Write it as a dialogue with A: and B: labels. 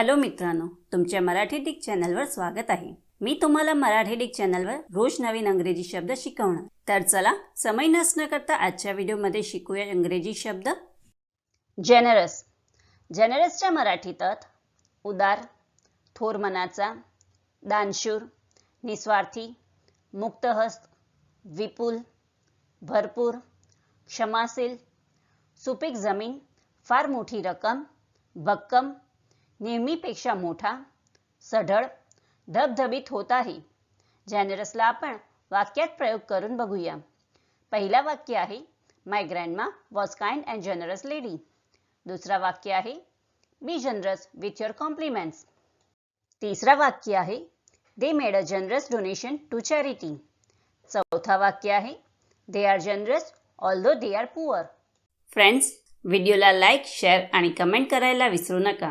A: Hello मित्रांनो तुमच्या Marathi Dick चॅनलवर स्वागत आहे. मी तुम्हाला मराठी डिक चॅनलवर रोज नवीन अंग्रेजी शब्द शिकवणार. तर चला समय नसणं करता आजच्या व्हिडिओमध्ये शिकूया इंग्रजी शब्द. जेनरस जेनरसच्या मराठीत उदार थोर मनाचा दानशूर निस्वार्थी मुक्तहस्त विपुल भरपूर क्षमाशील सुपीक जमीन फार मोठी रक्कम भक्कम नेहमीपेक्षा मोठा सढळ धबधबीत होत आहे. जॅनरसला आपण वाक्यात प्रयोग करून बघूया. पहिला वाक्य आहे my grandma was kind and generous lady दुसरा वाक्य आहे be generous with your compliments तिसरा वाक्य आहे they made a generous donation to charity चौथा वाक्य आहे they are generous although they are poor friends व्हिडिओला लाईक शेअर आणि कमेंट करायला विसरू नका.